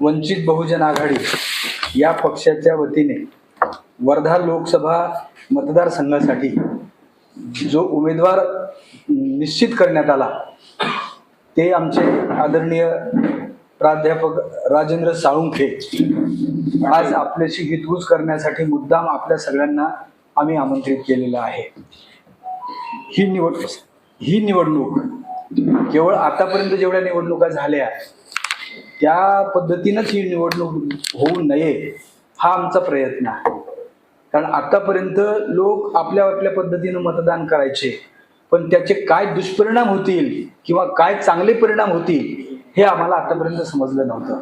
वंचित बहुजन आघाडी या पक्षाच्या वतीने वर्धा लोकसभा मतदारसंघासाठी जो उमेदवार निश्चित करण्यात आला ते आमचे आदरणीय प्राध्यापक राजेंद्र साळुंखे आज आपल्याशी हितगुज करण्यासाठी मुद्दाम आपल्या सगळ्यांना आम्ही आमंत्रित केलेलं आहे. ही निवड ही निवडणूक केवळ आतापर्यंत जेवढ्या निवडणुका झाल्या त्या पद्धतीनंच ही निवडणूक होऊ नये हा आमचा प्रयत्न आहे. कारण आतापर्यंत लोक आपल्या आपल्या पद्धतीनं मतदान करायचे पण त्याचे काय दुष्परिणाम होतील किंवा काय चांगले परिणाम होतील हे आम्हाला आतापर्यंत समजलं नव्हतं.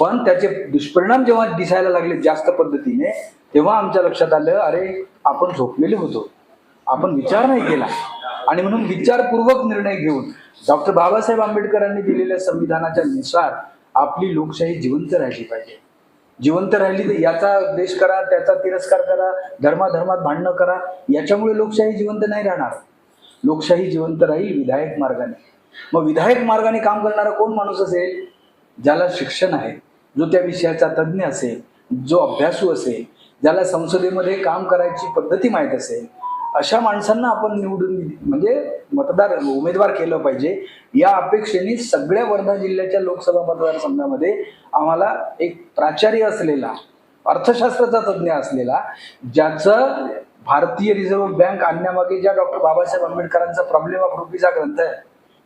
पण त्याचे दुष्परिणाम जेव्हा दिसायला लागले जास्त पद्धतीने तेव्हा आमच्या लक्षात आलं अरे आपण झोपलेले होतो. आपण विचार नाही केला. आणि म्हणून विचारपूर्वक निर्णय घेऊन डॉक्टर बाबासाहेब आंबेडकरांनी दिलेल्या संविधानाच्या नुसार आपली लोकशाही जिवंत राहिली पाहिजे. जिवंत राहिली तर याचा देश करा त्याचा तिरस्कार करा धर्माधर्मात भांडणं करा याच्यामुळे लोकशाही जिवंत नाही राहणार. लोकशाही जिवंत राहील विधायक मार्गाने. मग विधायक मार्गाने काम करणारा कोण माणूस असेल? ज्याला शिक्षण आहे जो त्या विषयाचा तज्ज्ञ असेल जो अभ्यासू असेल ज्याला संसदेमध्ये काम करायची पद्धती माहीत असेल अशा माणसांना आपण निवडून म्हणजे मतदार उमेदवार केलं पाहिजे. या अपेक्षेने सगळ्या वर्धा जिल्ह्याच्या लोकसभा मतदारसंघामध्ये आम्हाला एक प्राचार्य असलेला अर्थशास्त्राचा तज्ज्ञ असलेला ज्याचं भारतीय रिझर्व्ह बँक आणण्यामागे ज्या डॉक्टर बाबासाहेब आंबेडकरांचा प्रॉब्लेम ऑफ रुपीचा ग्रंथ आहे.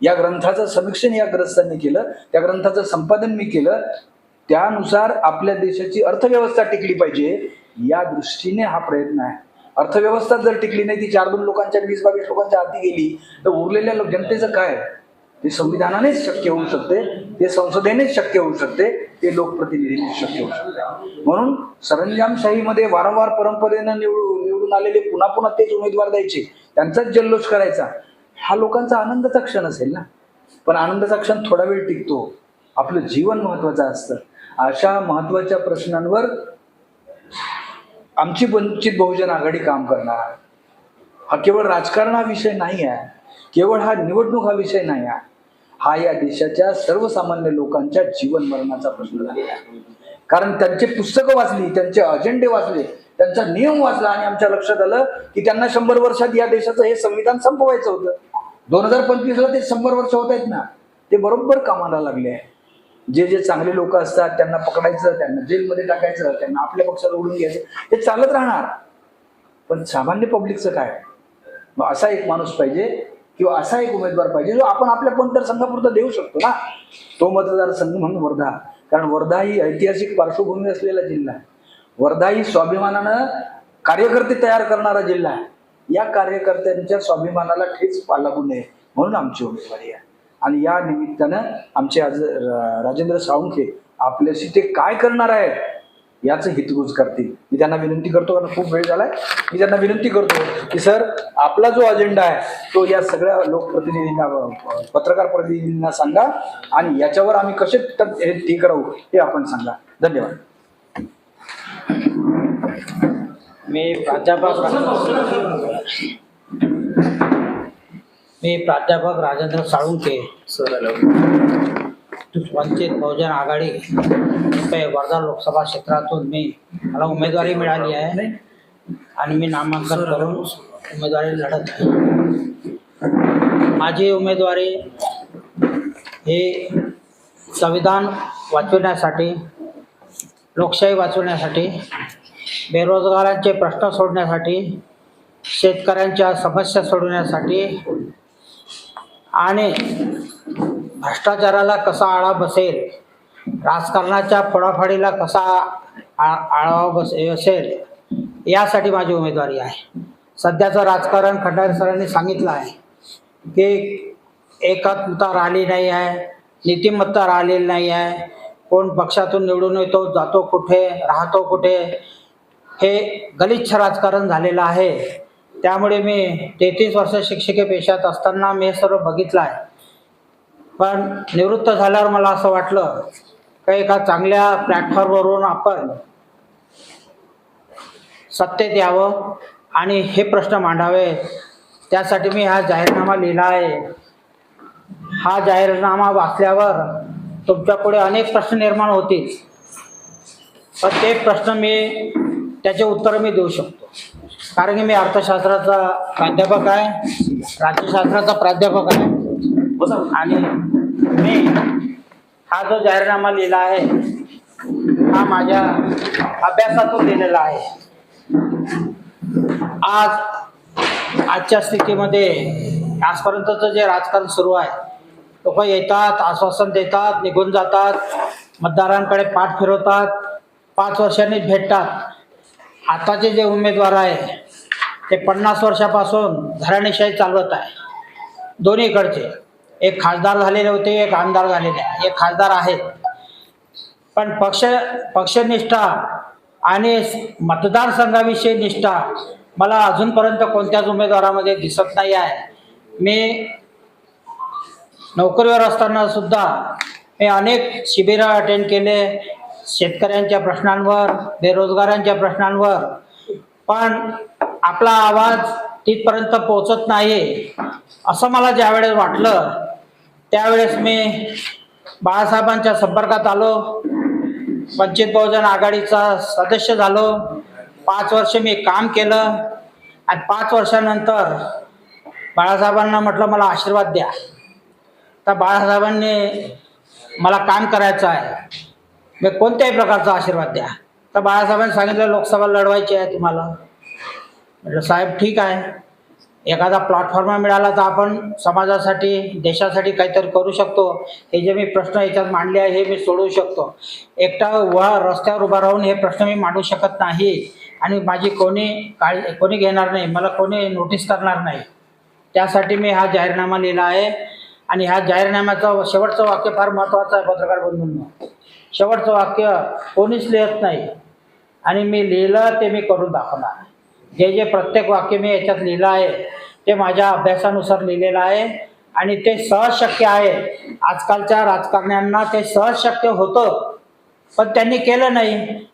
या ग्रंथाचं समीक्षण या ग्रस्तांनी केलं. त्या ग्रंथाचं संपादन मी केलं. त्यानुसार आपल्या देशाची अर्थव्यवस्था टिकली पाहिजे. या दृष्टीने हा प्रयत्न आहे. अर्थव्यवस्था जर टिकली नाही ती चार दोन लोकांच्या वीस बावीस लोकांच्या हाती गेली तर उरलेल्या लोक- जनतेचं काय? ते संविधानानेच शक्य होऊ शकते ते संसदेनेच शक्य होऊ शकते ते लोकप्रतिनिधीने शक्य होऊ शकते. म्हणून सरंजामशाहीमध्ये वारंवार परंपरेनं निवडून निवडून आलेले पुन्हा पुन्हा तेच उमेदवार द्यायचे त्यांचाच जल्लोष करायचा. हा लोकांचा आनंदाचा क्षण असेल ना? पण आनंदाचा क्षण थोडा वेळ टिकतो. आपलं जीवन महत्वाचं असतं. अशा महत्त्वाच्या प्रश्नांवर आमची वंचित बहुजन आघाडी काम करणार. हा केवळ राजकारण हा विषय नाही आहे केवळ हा निवडणूक हा विषय नाही आहे हा या देशाच्या सर्वसामान्य लोकांच्या जीवन मरणाचा प्रश्न झालेला आहे. कारण त्यांचे पुस्तकं वाचली त्यांचे अजेंडे वाचले त्यांचा नियम वाचला आणि आमच्या लक्षात आलं की त्यांना शंभर वर्षात या देशाचं हे संविधान संपवायचं होतं. दोन हजार पंचवीसला ते शंभर वर्ष होत आहेत ना. ते बरोबर कामाला लागले आहे जे जे चांगले लोक असतात त्यांना पकडायचं त्यांना जेलमध्ये टाकायचं त्यांना आपल्या पक्षाला ओढून घ्यायचं हे चालत राहणार. पण सामान्य पब्लिकचं काय? मग असा एक माणूस पाहिजे किंवा असा एक उमेदवार पाहिजे जो आपण आपल्या मतदारसंघापुरता देऊ शकतो ना? तो मतदारसंघ म्हणून वर्धा. कारण वर्धा ही ऐतिहासिक पार्श्वभूमी असलेला जिल्हा आहे. वर्धा ही स्वाभिमानानं कार्यकर्ते तयार करणारा जिल्हा आहे. या कार्यकर्त्यांच्या स्वाभिमानाला ठेच लागू नये म्हणून आमची उमेदवारी आहे. आणि या निमित्तानं आमचे आज राजेंद्र साळुंखे आपल्याशी ते काय करणार आहेत याचं हितगुज करतील. मी त्यांना विनंती करतो कारण खूप वेळ झालाय. मी त्यांना विनंती करतो की सर आपला जो अजेंडा आहे तो या सगळ्या लोकप्रतिनिधींना पत्रकार प्रतिनिधींना सांगा आणि याच्यावर आम्ही कसे त- हे ते करू हे आपण सांगा. धन्यवाद. मी प्राध्यापक मी प्राध्यापक राजेंद्र साळुंके. वंचित बहुजन आघाडी वर्धा लोकसभा क्षेत्रातून मी मला उमेदवारी मिळाली आहे. आणि मी नामांकन करून उमेदवारी लढत आहे. माझी उमेदवारी हे संविधान वाचवण्यासाठी लोकशाही वाचवण्यासाठी बेरोजगारांचे प्रश्न सोडण्यासाठी शेतकऱ्यांच्या समस्या सोडवण्यासाठी आणि भ्रष्टाचाराला कसा आळा बसेल राजकारणाच्या फोडाफाडीला कसा आ- आळा बस बसेल यासाठी माझी उमेदवारी आहे. सध्याचं राजकारण खंडारे सरांनी सांगितलं आहे की एकात्मता राहिली नाही आहे नीतिमत्ता राहिलेली नाही आहे कोण पक्षातून निवडून येतो जातो कुठे राहतो कुठे हे गलिच्छ राजकारण झालेलं आहे. त्यामुळे मी तेहतीस वर्ष शिक्षिके पेशात असताना मी हे सर्व बघितलं आहे. पण निवृत्त झाल्यावर मला असं वाटलं का एका चांगल्या प्लॅटफॉर्मवरून आपण सत्तेत यावं आणि हे प्रश्न मांडावे. त्यासाठी मी हा जाहीरनामा लिहिला आहे. हा जाहीरनामा वाचल्यावर तुमच्यापुढे अनेक प्रश्न निर्माण होतील. पण ते प्रश्न मी त्याचे उत्तर मी देऊ शकतो. कारण की मी अर्थशास्त्राचा प्राध्यापक आहे. राज्यशास्त्राचा प्राध्यापक आहे. आणि मी हा जो जाहीरनामा लिहिला आहे हा माझ्या अभ्यासातून लिहिलेला आहे. आज आजच्या स्थितीमध्ये आजपर्यंतचं जे राजकारण सुरू आहे लोक येतात आश्वासन देतात निघून जातात मतदारांकडे पाठ फिरवतात पाच वर्षांनी भेटतात. आताचे जे उमेदवार आहे ते पन्नास वर्षापासून घराणेशाही चालवत आहे. दोन्हीकडचे एक खासदार झालेले होते एक आमदार झालेले आहे. एक खासदार आहेत. पण पक्ष पक्षनिष्ठा आणि मतदारसंघाविषयी निष्ठा मला अजूनपर्यंत कोणत्याच उमेदवारामध्ये दिसत नाही आहे. मी नोकरीवर असताना सुद्धा मी अनेक शिबिरं अटेंड केले शेतकऱ्यांच्या प्रश्नांवर बेरोजगारांच्या प्रश्नांवर. पण आपला आवाज तिथपर्यंत पोचत नाही असं मला ज्यावेळेस वाटलं त्यावेळेस मी बाळासाहेबांच्या संपर्कात आलो वंचित बहुजन आघाडीचा सदस्य झालो पाच वर्ष मी काम केलं आणि पाच वर्षानंतर बाळासाहेबांना म्हटलं मला आशीर्वाद द्या. तर बाळासाहेबांनी मला काम करायचं आहे. मग कोणत्याही प्रकारचा आशीर्वाद द्या. तर बाळासाहेबांनी सांगितलं लोकसभा लढवायची आहे तुम्हाला. म्हटलं साहेब ठीक आहे. एखादा प्लॅटफॉर्म मिळाला तर आपण समाजासाठी देशासाठी काहीतरी करू शकतो. हे जे मी प्रश्न याच्यात मांडले आहे हे मी सोडवू शकतो. एकटा व रस्त्यावर उभा राहून हे प्रश्न मी मांडू शकत नाही. आणि माझी कोणी काळ कोणी घेणार नाही. मला कोणी नोटीस करणार नाही. त्यासाठी मी हा जाहीरनामा लिहिला आहे. आणि ह्या जाहीरनाम्याचं शेवटचं वाक्य फार महत्त्वाचं आहे पत्रकार बंधूंना. शेवटचं वाक्य कोणीच लिहत नाही. आणि मी लिहिलं ते मी करून दाखवणार. जे जे प्रत्येक वाक्य मी याच्यात लिहिलं आहे ते माझ्या अभ्यासानुसार लिहिलेलं आहे. आणि ते सहज शक्य आहे. आजकालच्या राजकारण्यांना ते सहज शक्य होतं. पण त्यांनी केलं नाही.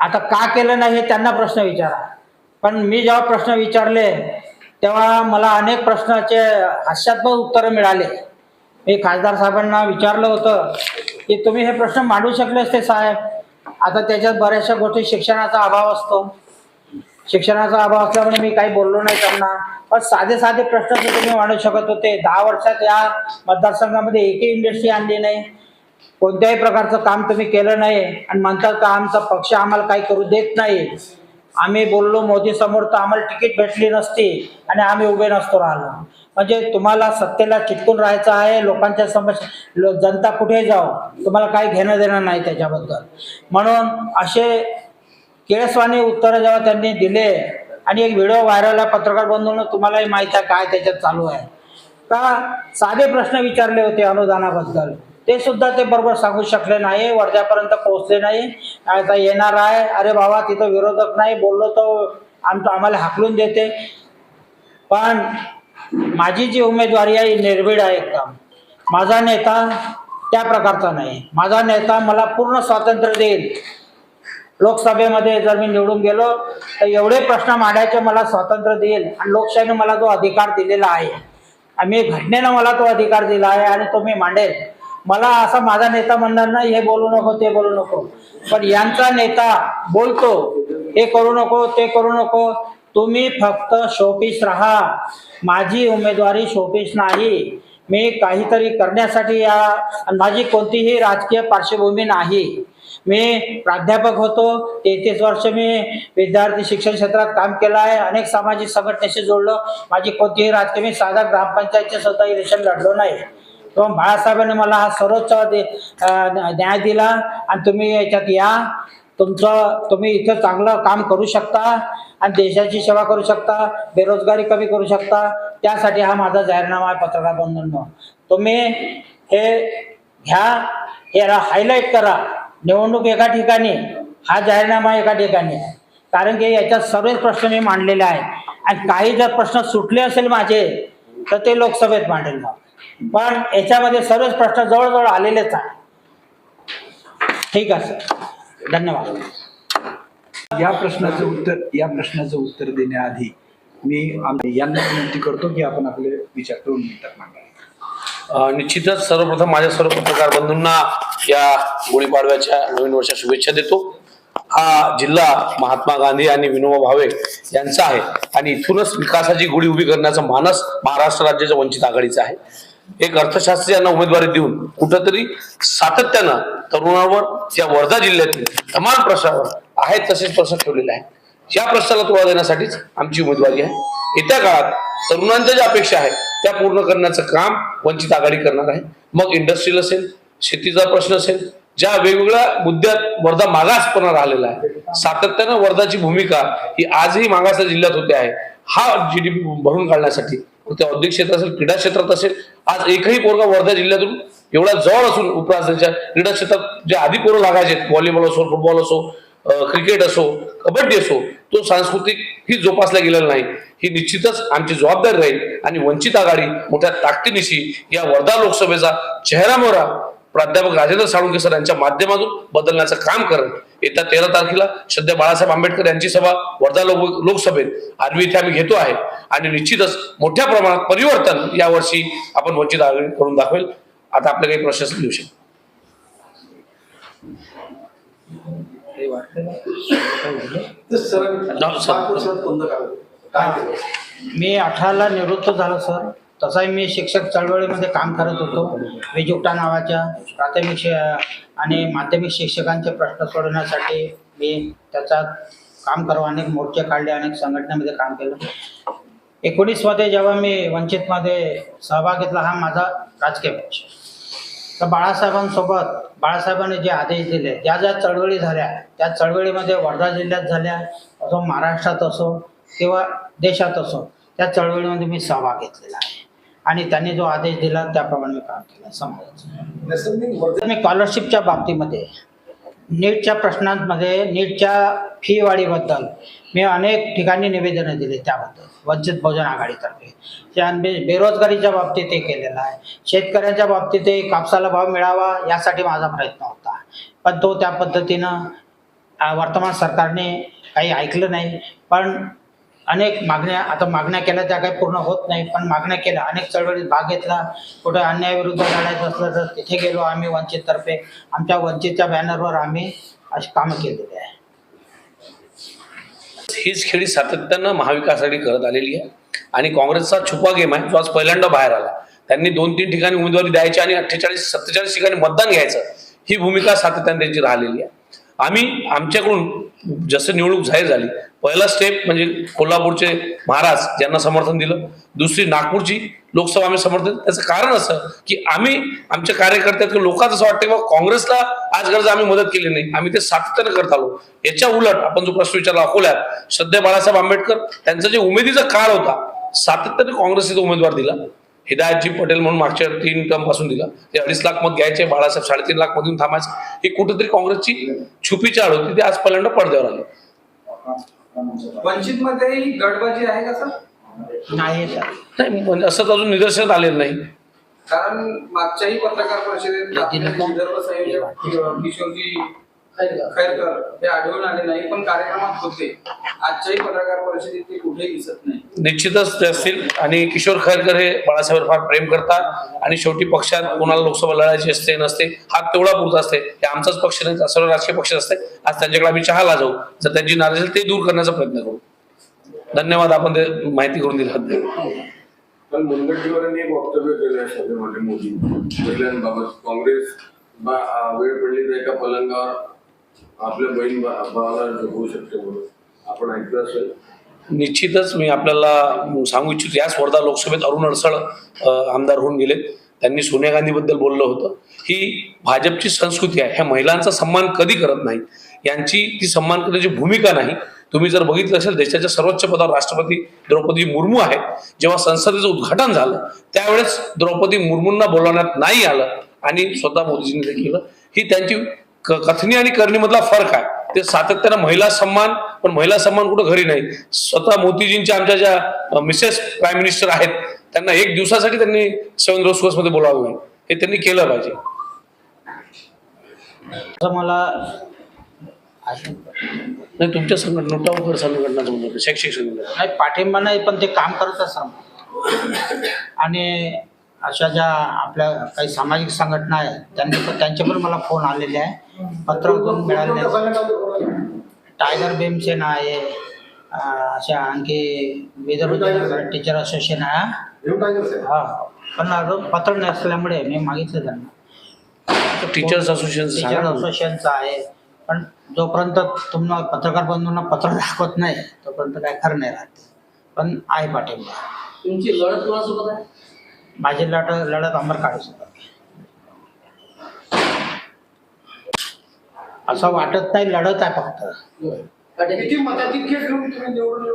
आता का केलं नाही हे त्यांना प्रश्न विचारा. पण मी जेव्हा प्रश्न विचारले तेव्हा मला अनेक प्रश्नाचे हास्यात्मक उत्तरं मिळाले. हे खासदार साहेबांना विचारलं होतं की तुम्ही हे प्रश्न मांडू शकले असते साहेब? आता त्याच्यात बऱ्याचशा गोष्टी शिक्षणाचा अभाव असतो. शिक्षणाचा अभाव असल्यामुळे मी काही बोललो नाही त्यांना. पण साधे साधे प्रश्न तर तुम्ही मांडू शकत होते. दहा वर्षात या मतदारसंघामध्ये एकही इंडस्ट्री आणली नाही. कोणत्याही प्रकारचं काम तुम्ही केलं नाही. आणि म्हणतात का आमचा पक्ष आम्हाला काही करू देत नाही. आम्ही बोललो मोदी समोर तर आम्हाला तिकीट भेटली नसती. आणि आम्ही उभे नसतो राहिलो. म्हणजे तुम्हाला सत्तेला चिटकून राहायचं आहे लोकांच्या समस्या लो- जनता कुठे जाऊ तुम्हाला काही घेणं देणं नाही त्याच्याबद्दल. म्हणून असे केळसवाणी उत्तरं जेव्हा त्यांनी दिले आणि एक व्हिडिओ व्हायरल आहे पत्रकार बंधूंनो तुम्हालाही माहीत आहे काय त्याच्यात चालू आहे. का साधे प्रश्न विचारले होते अनुदानाबद्दल. ते सुद्धा ते बरोबर सांगू शकले नाही वर्ध्यापर्यंत पोहोचले नाही. आता येणार आहे. अरे बाबा तिथं विरोधक नाही बोललो तर आमचं आम्हाला हाकलून देते. पण माझी जी उमेदवारी आहे निर्भीड आहे एकदम माझा नेता त्या प्रकारचा नाही. माझा नेता मला पूर्ण स्वातंत्र्य देईल. लोकसभेमध्ये जर मी निवडून गेलो तर एवढे प्रश्न मांडायचे मला स्वातंत्र्य देईल आणि लोकशाहीने मला तो अधिकार दिलेला आहे आणि घटनेनं मला तो अधिकार दिला आहे आणि तो मी मांडेल. मला असा माझा नेता म्हणणार नाही हे बोलू नको ते बोलू नको. पण यांचा नेता बोलतो हे करू नको ते करू नको तुम्ही फक्त शोपीस राहा. माझी उमेदवारी शोपीस नाही. मी काहीतरी करण्यासाठी या आणि माझी कोणतीही राजकीय पार्श्वभूमी नाही. मी प्राध्यापक होतो. तेहतीस वर्ष मी विद्यार्थी शिक्षण क्षेत्रात काम केलं आहे. अनेक सामाजिक संघटनेशी जोडलो. माझी कोणतीही राजकीय मी साधा ग्रामपंचायतचे स्वतः इलेक्शन लढलो नाही. किंवा बाळासाहेबांनी मला हा सर्वोच्च न्याय दिला. आणि तुम्ही याच्यात या. तुमचं तुम्ही इथं चांगलं काम करू शकता आणि देशाची सेवा करू शकता बेरोजगारी कमी करू शकता. त्यासाठी हा माझा जाहीरनामा आहे पत्रकार बंधूंनो. तुम्ही हे घ्या हे हायलाईट करा. निवडणूक एका ठिकाणी हा जाहीरनामा एका ठिकाणी. आहे कारण की याच्यात सर्वच प्रश्न मी मांडलेले आहेत. आणि काही जर प्रश्न सुटले असेल माझे तर ते लोकसभेत मांडेल मग. पण याच्यामध्ये सर्वच प्रश्न जवळजवळ आलेलेच आहे ठीक आहे सर धन्यवाद. या प्रश्नाचं उत्तर या प्रश्नाचं उत्तर देण्याआधी मी यांना विनंती करतो की आपण आपले विचार दोन मिनिटात मांडावे. अ, निश्चितच सर्वप्रथम माझ्या सर्व पत्रकार बंधूंना या गुढीपाडव्याच्या नवीन वर्षा शुभेच्छा देतो. हा जिल्हा महात्मा गांधी आणि विनोबा भावे यांचा आहे आणि इथूनच विकासाची गुढी उभी करण्याचा मानस महाराष्ट्र राज्याच्या वंचित आघाडीचा आहे. एक अर्थशास्त्री यांना उमेदवारी देऊन कुठंतरी सातत्यानं तरुणावर या वर्धा जिल्ह्यातील तमाम प्रश्नावर आहेत तसेच प्रश्न ठेवलेले आहेत. या प्रश्नाला तोडा देण्यासाठीच आमची उमेदवारी आहे. येत्या काळात तरुणांच्या ज्या अपेक्षा आहेत त्या पूर्ण करण्याचं काम वंचित आघाडी करणार आहे. मग इंडस्ट्रील असेल शेतीचा प्रश्न असेल ज्या वेगवेगळ्या मुद्द्यात वर्धा मागासपणा राहिलेला आहे सातत्यानं वर्धाची भूमिका ही आजही मागास जिल्ह्यात होते आहे. हा जीडीपी भरून काढण्यासाठी ते औद्योगिक क्षेत्र असेल क्रीडा क्षेत्रात असेल आज एकही पोरगा वर्धा जिल्ह्यातून एवढा जवळ असून उपराष्ट्राच्या क्रीडा क्षेत्रात जे आधी पोरं लागायचे व्हॉलीबॉल असो फुटबॉल असो क्रिकेट असो कबड्डी असो तो सांस्कृतिक ही जोपासला गेलेला नाही. ही निश्चितच आमची जबाबदारी राहील आणि वंचित आघाडी मोठ्या ताकदीनिशी या वर्धा लोकसभेचा चेहरा मोहरा प्राध्यापक राजेंद्र साळुंके सर यांच्या माध्यमातून बदलण्याचं काम करत येत्या तेरा तारखेला सध्या बाळासाहेब आंबेडकर यांची सभा वर्धा लोक लोकसभेत आरवी इथे आम्ही घेतो आहे. आणि निश्चितच मोठ्या प्रमाणात परिवर्तन यावर्षी आपण वंचित आघाडी करून दाखवेल. आता आपले काही प्रश्न घेऊ शकतो. मी अठराला निवृत्त झालो सर. तसाही मी शिक्षक चळवळीमध्ये काम करत होतो. विजुक्ता नावाच्या प्राथमिक शि आणि माध्यमिक शिक्षकांचे प्रश्न सोडवण्यासाठी मी त्याचा काम करू अनेक मोर्चे काढले अनेक संघटनेमध्ये काम केलं. एकोणीसमध्ये जेव्हा मी वंचितमध्ये सहभाग घेतला हा माझा राजकीय पक्ष. तर बाळासाहेबांसोबत बाळासाहेबांनी जे आदेश दिले ज्या ज्या चळवळी झाल्या त्या चळवळीमध्ये वर्धा जिल्ह्यात झाल्या असो महाराष्ट्रात असो किंवा देशात असो त्या चळवळीमध्ये मी सहभाग घेतलेला आहे. आणि त्यांनी जो आदेश दिला त्याप्रमाणे मी काम केलं समाजाचं. मी स्कॉलरशिपच्या बाबतीमध्ये नीटच्या प्रश्नांमध्ये नीटच्या फी वाढीबद्दल मी अनेक ठिकाणी निवेदनं दिली त्याबद्दल. वंचित बहुजन आघाडीतर्फे. त्या बेरोजगारीच्या बाबतीत ते केलेलं आहे. शेतकऱ्यांच्या बाबतीत कापसाला भाव मिळावा यासाठी माझा प्रयत्न होता. पण तो त्या पद्धतीनं वर्तमान सरकारने काही ऐकलं नाही. पण अनेक मागण्या आता मागण्या केल्या त्या काही पूर्ण होत नाही पण मागण्या केल्या. अनेक चळवळीत भाग घेतला. कुठे अन्यायाविरुद्ध लढायचं असलं तर तिथे गेलो आम्ही वंचिततर्फे. आमच्या वंचितच्या बॅनरवर आम्ही अशी कामं केलेली आहे. हीच खेळी सातत्यानं महाविकास आघाडी करत आलेली आहे. आणि काँग्रेसचा छुपा गेम आहे. जो आज पहिल्यांदा बाहेर आला. त्यांनी दोन तीन ठिकाणी उमेदवारी द्यायची आणि अठ्ठेचाळीस सत्तेचाळीस ठिकाणी मतदान घ्यायचं. ही भूमिका सातत्याने त्यांची राहिलेली आहे. आम्ही आमच्याकडून जसं निवडणूक जाहीर झाली पहिला स्टेप म्हणजे कोल्हापूरचे महाराज ज्यांना समर्थन दिलं. दुसरी नागपूरची लोकसभा आम्ही समर्थन त्याचं कारण असं की आम्ही आमच्या कार्यकर्त्यात लोकांचं असं वाटतं की बाबा काँग्रेसला आज गरज आम्ही मदत केली नाही. आम्ही ते सातत्यानं करत आलो. याच्या उलट आपण जो प्रश्न विचारला अकोल्यात सध्या बाळासाहेब आंबेडकर त्यांचा जे उमेदीचा काळ होता सातत्याने काँग्रेसचा उमेदवार दिला. हिदायतजी पटेल म्हणून मागच्या तीन टर्मपासून दिला. ते अडीच लाख मत घ्यायचे बाळासाहेब साडेतीन लाख मधून थांबायचं. ही कुठेतरी काँग्रेसची छुपी चाळ होती ते आज पहिल्यांदा पडद्यावर आलं. वंचित मध्ये गडबाजी आहे का सर? नाही. म्हणजे असंच अजून निदर्शनात आलेलं नाही. कारण मागच्याही पत्रकार परिषदेत. विदर्भ संयोजक किशोरजी खैरकर. हे आढळून आले नाही पण कार्यक्रमात होते. आजच्याही पत्रकार परिषदेत ते कुठेही दिसत नाही. निश्चितच ते असतील. आणि किशोर खैरकर हे बाळासाहेब फार प्रेम करतात. आणि शेवटी पक्षात कोणाला लोकसभा लढायची असते नसते हा तेवढा पुरता असते. हे आमचाच पक्ष नाही सर्व राजकीय पक्ष असते. आज त्यांच्याकडे आम्ही चहाला जाऊ. जर त्यांची नाराजी ते दूर करण्याचा प्रयत्न करू. धन्यवाद आपण ते माहिती करून दिली. पण मुनगंटीवारांनी एक वक्तव्य केलं आहे सभेमध्ये मोदी महिलांबाबत काँग्रेस वेळ पडली तर एका पलंगावर? आपल्या बहीण भावाला होऊ शकते म्हणून. आपण ऐकलं असेल? निश्चितच मी आपल्याला सांगू इच्छितो याच वर्धा लोकसभेत अरुण अडसळ आमदार होऊन गेले त्यांनी सोनिया गांधीबद्दल बोललं होतं. ही भाजपची संस्कृती आहे. ह्या महिलांचा सन्मान कधी करत नाही? यांची ती सन्मान करण्याची भूमिका नाही. तुम्ही जर बघितलं असेल देशाच्या सर्वोच्च पदावर राष्ट्रपती द्रौपदी मुर्मू आहे जेव्हा संसदेचं उद्घाटन झालं त्यावेळेस द्रौपदी मुर्मूंना बोलवण्यात नाही आलं आणि स्वतः मोदीजींनी केलं. ही त्यांची कथनी आणि करणीमधला फरक आहे. ते सातत्यानं महिला सन्मान पण महिला सन्मान कुठं घरी नाही. स्वतः मोदीजींच्या आमच्या ज्या मिसेस प्राईम मिनिस्टर आहेत त्यांना एक दिवसासाठी त्यांनी सेवन रोजमध्ये बोलावलं नाही हे त्यांनी केलं पाहिजे. असं मला. नाही तुमच्या संघटना होतं, शैक्षणिक संघटना नाही पाठिंबा नाही पण ते काम करत असतात. आणि अशा ज्या आपल्या काही सामाजिक संघटना आहेत त्यांनी त्यांचे पण मला फोन आलेले आहे. पत्रातून मिळालेले टायगर भीमसेना आहे. अशा आणखी विदर्भ टीचर असोसिएशन आहे हा. पण अजून पत्र नसल्यामुळे मी मागितलं त्यांना. Teachers association teacher. असोसिएशनचं आहे. पण जोपर्यंत तुम्हाला पत्रकार बंधूंना पत्र दाखवत नाही तोपर्यंत काय खरं नाही राहत. पण आहे पाठिंबा. तुमची लढत कोणासोबत आहे? माझी लढत लढत अंबर काढू असं वाटत नाही लढत आहे फक्त.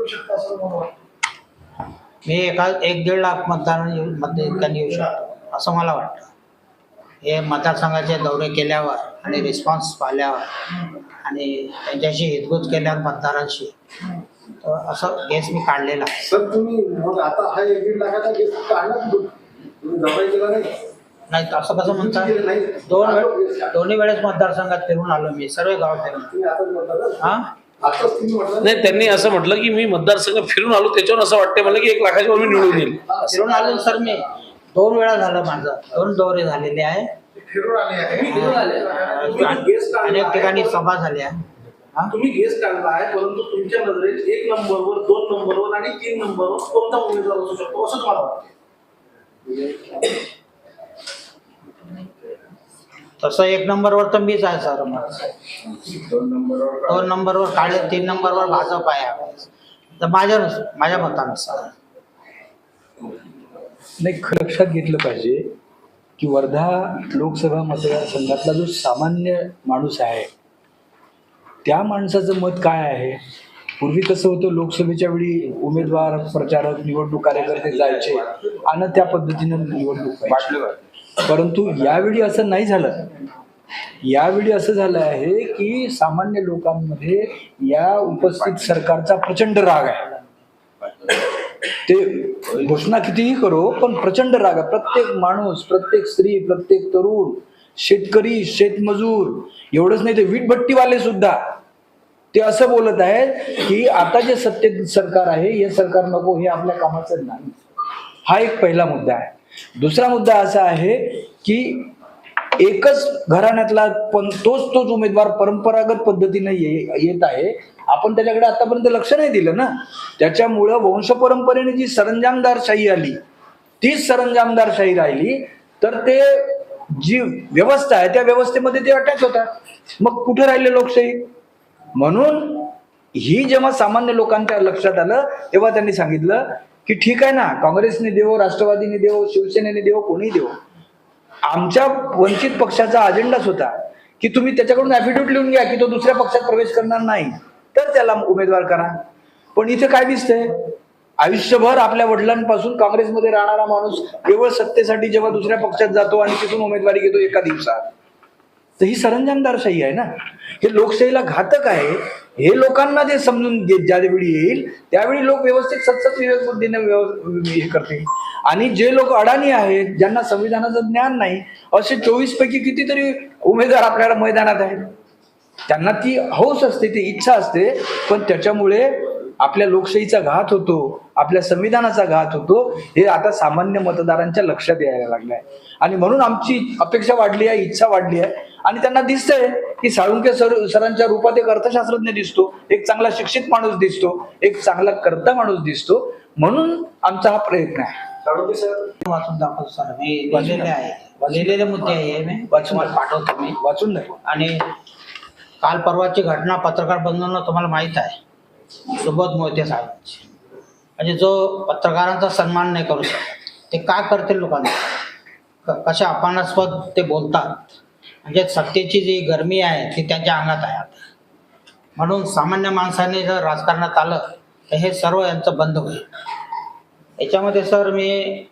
शकता मी एका एक दीड लाख मतदान मतदान येऊ शकतो असं मला वाटतं. हे मतदारसंघाचे दौरे केल्यावर आणि रिस्पॉन्स पाहिल्यावर आणि त्यांच्याशी हितगुज केल्यावर मतदारांशी असं गेस मी काढलेला सर तुम्ही आता हा एक दीड लाखाचा केस काढला नाही? असं कसं म्हणता. दोन वेळ दोन्ही वेळेस मतदारसंघात फिरून आलो मी सर्व गाव फिरून. हा. नाही त्यांनी असं म्हटलं की मी मतदारसंघ फिरून आलो त्याच्यावर असं वाटतंय मला की एक लाखाच्या वर मी निवडून येईल. फिरून आलो सर मी. दोन वेळा झालं माझं. दोन दौरे झालेले आहे. फिरून आले आहे. फिरून आले. अनेक ठिकाणी सभा झाल्या? तुम्ही गेस काढला आहे परंतु तुमच्या नजरेत एक नंबरवर दोन नंबरवर आणि तीन नंबरवर कोणता उमेदवार असू शकतो असं तुम्हाला वाटतं तसं एक नंबरवर तर मीच आहे सर मग. दोन नंबरवर दोन नंबरवर काढले तीन नंबरवर भाजप आहे. तर माझ्या माझ्या मतानुसार. नाही खरं लक्षात घेतलं पाहिजे की वर्धा लोकसभा मतदारसंघातला जो सामान्य माणूस आहे त्या माणसाचं मत काय आहे? पूर्वी कसं होतं लोकसभेच्या वेळी उमेदवार प्रचारक निवडणूक कार्यकर्ते जायचे आणि त्या पद्धतीनं निवडणूक. परंतु यावेळी असं नाही झालं. यावेळी असं झालं आहे की सामान्य लोकांमध्ये या उपस्थित सरकारचा प्रचंड राग आहे. ते घोषणा कितीही करो पण प्रचंड राग आहे. प्रत्येक माणूस प्रत्येक स्त्री प्रत्येक तरुण शेतकरी शेतमजूर एवढंच नाही ते वीटभट्टीवाले सुद्धा ते असं बोलत आहेत की आता जे सत्य सरकार आहे हे सरकार नको हे आपल्या कामाचं नाही. हा एक पहिला मुद्दा आहे. दुसरा मुद्दा असा आहे की एकच घराण्यातला पण तोच तोच उमेदवार परंपरागत पद्धतीने ये- येत आहे. आपण त्याच्याकडे आतापर्यंत लक्ष नाही दिलं ना. त्याच्यामुळं वंश परंपरेने जी सरंजामदारशाही आली तीच सरंजामदारशाही राहिली तर ते जी व्यवस्था आहे त्या व्यवस्थेमध्ये ते अटॅच होतात मग कुठे राहिले लोकशाही? म्हणून ही जेव्हा सामान्य लोकांच्या लक्षात आलं तेव्हा त्यांनी सांगितलं की ठीक आहे ना काँग्रेसने देवो राष्ट्रवादीने देवो शिवसेनेने देवो कोणी देवो. आमच्या वंचित पक्षाचा अजेंडाच होता की तुम्ही त्याच्याकडून ऍफिडेव्हिट लिहून घ्या की तो दुसऱ्या पक्षात प्रवेश करणार नाही. तर त्याला उमेदवार करा. पण इथे काय दिसतंय? आयुष्यभर आपल्या वडिलांपासून काँग्रेसमध्ये राहणारा माणूस केवळ सत्तेसाठी जेव्हा दुसऱ्या पक्षात जातो आणि तिथून उमेदवारी घेतो एका दिवसात. तर ही सरंजामदारशाही आहे ना. हे लोकशाहीला घातक आहे. हे लोकांना जे समजून घे- ज्यावेळी येईल त्यावेळी लोक व्यवस्थित सतत विवेक बुद्धीने व्यव- हे करतील. आणि जे लोक अडाणी आहेत ज्यांना संविधानाचं ज्ञान नाही असे चोवीस पैकी कितीतरी उमेदवार आपल्याला मैदानात आहेत. त्यांना ती हौस असते ती इच्छा असते पण त्याच्यामुळे आपल्या लोकशाहीचा घात होतो आपल्या संविधानाचा घात होतो हे आता सामान्य मतदारांच्या लक्षात यायला लागलं आहे आणि म्हणून आमची अपेक्षा वाढली आहे इच्छा वाढली आहे. आणि त्यांना दिसतंय की साळुंके सर सरांच्या रूपात एक अर्थशास्त्रज्ञ दिसतो एक चांगला शिक्षित माणूस दिसतो एक चांगला कर्ता माणूस दिसतो. म्हणून आमचा हा प्रयत्न आहे. साळुंके सर? वाचून दाखवतो सर मी लिहिलेले आहे. लिहिलेले मुद्दे आहे वाचून पाठवतो मी. वाचून नाही आणि काल परवाची घटना पत्रकार बंधूंना तुम्हाला माहीत आहे. सुबोध मोहिते साहेबांची. म्हणजे जो पत्रकारांचा सन्मान नाही करू शकत ते काय करतील लोकांना? क- कशा अपमानास्पद ते बोलतात? म्हणजे सत्तेची जी गरमी आहे ती त्यांच्या अंगात आहे आता. म्हणून सामान्य माणसाने जर राजकारणात आलं तर हे सर्व यांचं बंद होईल. याच्यामध्ये सर मी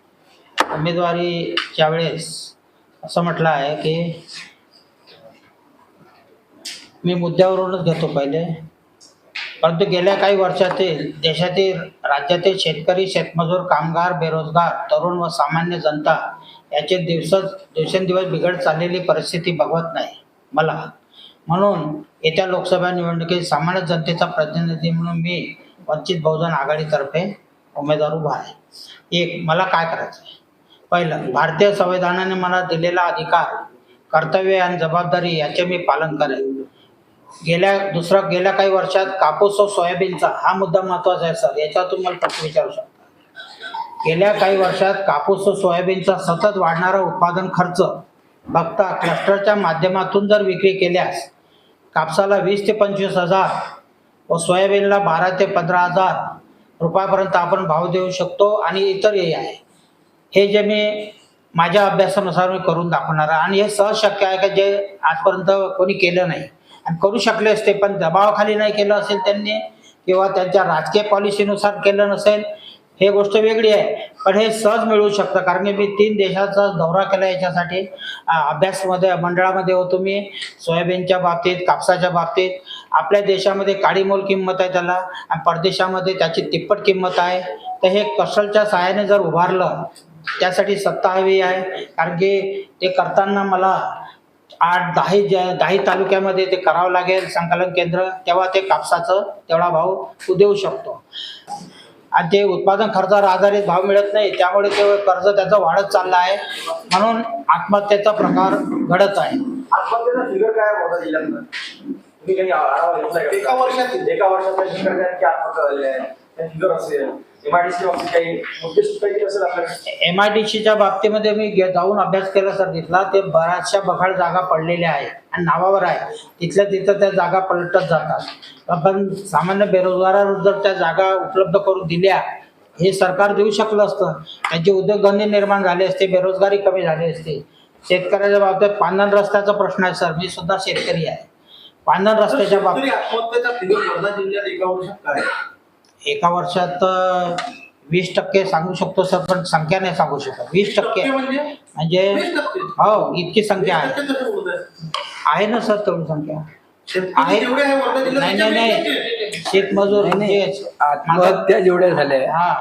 उमेदवारीच्या वेळेस असं म्हटलं आहे की मी मुद्द्यावरूनच घेतो पहिले. परंतु गेल्या काही वर्षातील देशातील राज्यातील शेतकरी शेतमजूर कामगार बेरोजगार तरुण व सामान्य जनता याचे दिवस दिवसेंदिवस बिघड चाललेली परिस्थिती बघवत नाही मला. म्हणून येत्या लोकसभा निवडणुकीत सामान्य जनतेचा प्रतिनिधी म्हणून मी वंचित बहुजन आघाडीतर्फे उमेदवार उभा आहे. एक मला काय करायचं आहे पहिलं भारतीय संविधानाने मला दिलेला अधिकार कर्तव्य आणि जबाबदारी याचे मी पालन करेन. गेल्या दुसरा गेल्या काही वर्षात कापूस व सोयाबीनचा हा मुद्दा महत्त्वाचा आहे सर. याच्यातून मला प्रश्न विचारू शकता. गेल्या काही वर्षात कापूस व सोयाबीनचा सतत वाढणारा उत्पादन खर्च बघता क्लस्टरच्या माध्यमातून जर विक्री केल्यास कापसाला वीस ते पंचवीस हजार व सोयाबीनला बारा ते पंधरा हजार रुपयापर्यंत आपण भाव देऊ शकतो आणि इतरही आहे. हे जे मी माझ्या अभ्यासानुसार मी करून दाखवणार आहे. आणि हे सहज शक्य आहे का जे आजपर्यंत कोणी केलं नाही? करू शकले असते पण दबावाखाली नाही केलं असेल त्यांनी किंवा त्यांच्या राजकीय पॉलिसीनुसार केलं नसेल हे गोष्ट वेगळी आहे. पण हे सहज मिळू शकतं कारण की मी तीन देशाचा दौरा केला याच्यासाठी. अभ्यासमध्ये मंडळामध्ये होतो मी सोयाबीनच्या बाबतीत कापसाच्या बाबतीत. आपल्या देशामध्ये काळी मोल किंमत आहे त्याला आणि परदेशामध्ये त्याची तिप्पट किंमत आहे. तर हे कसलच्या सहाय्याने जर उभारलं त्यासाठी सत्ता हवी आहे. कारण की ते करताना मला आठ दहा ज दहा तालुक्यामध्ये ते करावं लागेल संकलन केंद्र तेव्हा ते कापसाचं तेवढा भाव तू देऊ शकतो. आणि ते उत्पादन खर्चावर आधारित भाव मिळत नाही त्यामुळे ते कर्ज त्याचं वाढत चाललं आहे. म्हणून आत्महत्येचा प्रकार घडत आहे? एका वर्षात एका वर्षात आहे एमआयडीसी बाबतीत काही मुद्दे काहीतरी असेल आपल्याकडे? एम आय डी सीच्या बाबतीमध्ये मी गे- जाऊन अभ्यास केला सर तिथला. ते बऱ्याचशा बखाड जागा पडलेल्या आहेत आणि नावावर आहे. तिथल्या तिथं त्या जागा पलटत जातात. पण सामान्य बेरोजगारांना जर त्या जागा उपलब्ध करून दिल्या हे सरकार देऊ शकलं असतं. त्यांचे उद्योगधंदे निर्माण झाले असते बेरोजगारी कमी झाली असते. शेतकऱ्याच्या बाबतीत पांधन रस्त्याचा प्रश्न आहे सर. मी सुद्धा शेतकरी आहे. पांधन रस्त्याच्या बाबतीत आत्महत्येचा फिगर वर्धा जिल्ह्यात एका वर्षात काय? एका वर्षात वीस टक्के सांगू शकतो सर पण संख्या नाही सांगू शकत. वीस टक्के म्हणजे? म्हणजे हो इतकी संख्या आहे? आहे ना सर तेवढी संख्या? आहे. नाही नाही नाही. शेतमजूर. म्हणजे आत्महत्या जेवढ्या झाल्या हा.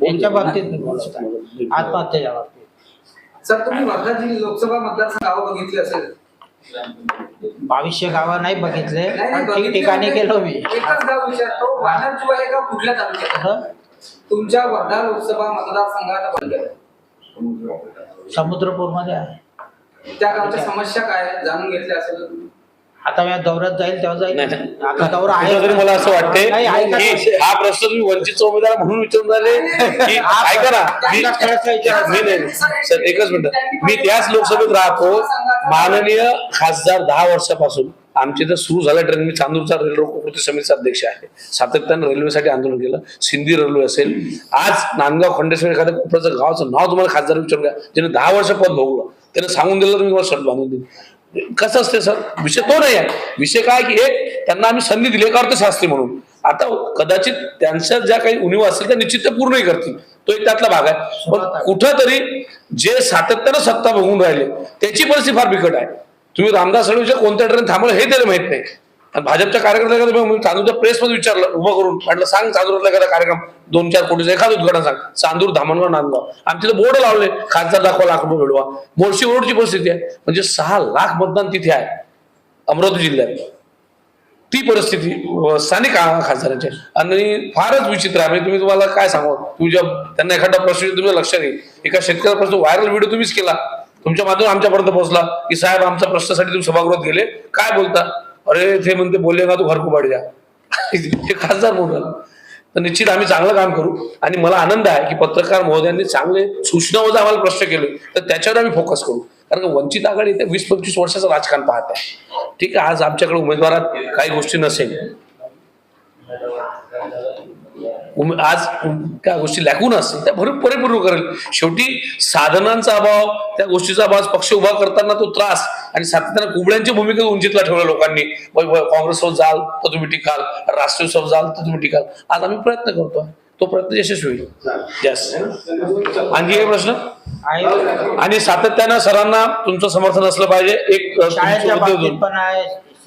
त्यांच्या बाबतीत मी बोलत आहे आत्महत्येच्या बाबतीत. सर तुम्ही वर्धा जिल्हा लोकसभा मतदारसंघ बघितले असेल. बावीसशे गावं नाही बघितले पण ठिकठिकाणी म्हणजे गेलो मी एकच गाव विचारतो वानरजुवा हे गाव कुठल्या तालुक्यात आहे? तुमच्या वर्धा लोकसभा मतदारसंघात बनलं समुद्रपूरमध्ये आहे त्या गावच्या समस्या काय आहेत? जाणून घेतल्या असेल. आता मी दौऱ्यात जाईल तेव्हा जाईल. नाही. आता दौरा आहे. कुठेतरी मला असं वाटतंय नाही, ऐका ना. की हा प्रश्न तुम्ही वंचित उमेदवार म्हणून विचारून राहिले की ऐका ना मी मी नाही सर एकच मिनिट. मी त्याच लोकसभेत राहतो. माननीय खासदार दहा वर्षापासून आमच्या इथं सुरू झालं ट्रेन मी चांदूरचा रेल्वे कृती समितीचा अध्यक्ष आहे. सातत्यानं रेल्वेसाठी आंदोलन केलं. सिंधी रेल्वे असेल. आज नांदगाव खंडेश्वर एखाद्या कोपऱ्याचं गावाचं नाव तुम्हाला खासदार विचारून घ्या. ज्याने दहा वर्ष पद भोगलं. त्याने सांगून दिलं तर मी मला शर्ट बांधून देईन. कसं असते सर? विषय तो नाही आहे. विषय काय की एक त्यांना आम्ही संधी दिली एक अर्थशास्त्री म्हणून. आता कदाचित त्यांच्या ज्या काही उणीव असतील त्या निश्चित पूर्णही करतील. तो एक त्यातला भाग आहे. पण कुठंतरी जे सातत्यानं सत्ता बघून राहिले त्याची परिस्थिती फार बिकट आहे. तुम्ही रामदास आठवलेच्या कोणत्या ट्रेन थांबवलं हे त्याला माहीत नाही. आणि भाजपच्या कार्यकर्त्याकडे चांदूरच्या प्रेसमध्ये विचारलं उभं करून म्हटलं सांग चांदूरातला एखादा कार्यक्रम दोन चार कोटीचा एखादं उद्घाटन सांग. चांदूर धामणगाव नांदगाव आमचे बोर्ड लावले खासदार दाखवा लाख रुपये मिळवा. मोर्शी रोडची परिस्थिती आहे. म्हणजे सहा लाख मतदान तिथे आहे अमरावती जिल्ह्यात. ती परिस्थिती स्थानिक खासदारांची आहे. आणि फारच विचित्र आहे. म्हणजे तुम्ही तुम्हाला काय सांगू? तुम्ही जेव्हा त्यांना एखादा प्रश्न तुमच्या लक्षात येईल एका शेतकऱ्याचा प्रश्न व्हायरल व्हिडिओ तुम्हीच केला. तुमच्या माध्यम आमच्यापर्यंत पोहोचला. की साहेब आमच्या प्रश्नासाठी तुम्ही सभागृहात गेले. काय बोलता? अरे ते म्हणते बोलले ना तू घरकुबाड द्या हे खासदार म्हणून तर निश्चित आम्ही चांगलं काम करू. आणि मला आनंद आहे की पत्रकार महोदयांनी चांगले सूचनावजा आम्हाला प्रश्न केले. तर त्याच्यावर आम्ही फोकस करू. कारण वंचित आघाडी ते वीस पंचवीस वर्षाचं राजकारण पाहत आहे. ठीक आहे आज आमच्याकडे उमेदवारात काही गोष्टी नसेल. आज त्या गोष्टी लॅकून असतील त्या भरून परिपूर्ण करेल. शेवटी साधनांचा अभाव त्या गोष्टीचा अभाव पक्ष उभा करताना तो त्रास आणि सातत्यानं कुबड्यांची भूमिका उंचीतला ठेवल्या लोकांनी. काँग्रेसवर जाल तर तुम्ही टिकाल. राष्ट्रवादीवर जाल तर तुम्ही टिकाल. आज आम्ही प्रयत्न करतोय तो प्रयत्न यशस्वी होईल. यस आणखी काही प्रश्न? आणि सातत्यानं सरांना तुमचं समर्थन असलं पाहिजे. एक